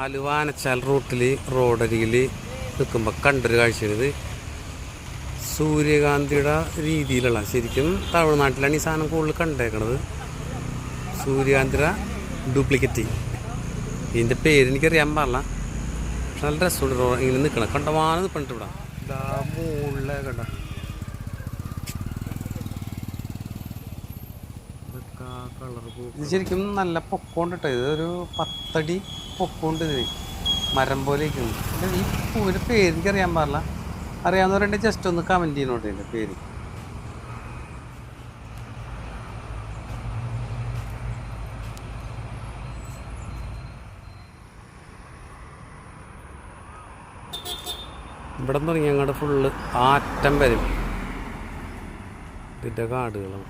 ആലുവ ആനച്ചാൽ റൂട്ടിൽ റോഡരികിൽ നിൽക്കുമ്പോൾ കണ്ടൊരു കാഴ്ചയാണിത്. സൂര്യകാന്തിയുടെ രീതിയിലുള്ള ശരിക്കും തമിഴ്നാട്ടിലാണ് ഈ സാധനം കൂടുതൽ കണ്ടേക്കണത്. സൂര്യകാന്തിയുടെ ഡ്യൂപ്ലിക്കറ്റ്. ഇതിന്റെ പേര് എനിക്കറിയാൻ പാടില്ല. പക്ഷെ നല്ല രസമുണ്ട് ഇങ്ങനെ നിൽക്കണം കണ്ടമാനം നിൽക്കണിട്ട് ഇവിടെ. മുകളിലെ കണ്ട ഇത് ശരിക്കും നല്ല പൊക്കമുണ്ട് കേട്ടോ ഇതൊരു പത്തടി പൊക്കമുണ്ട് ഇതിന് മരം പോലെ ഇരിക്കുന്നു. ഇത് ഈ പൂവിന്റെ പേര് എനിക്കറിയാൻ പാടില്ല. അറിയാവുന്നവരുണ്ടെങ്കിൽ ജസ്റ്റ് ഒന്ന് കമന്റ് ചെയ്യണോട്ടെ എന്റെ പേര്. ഇവിടെ നിന്ന് തുടങ്ങി അങ്ങോട്ട് ഫുള്ള് ആറ്റം വരും. ഇതിന്റെ കാടുകളും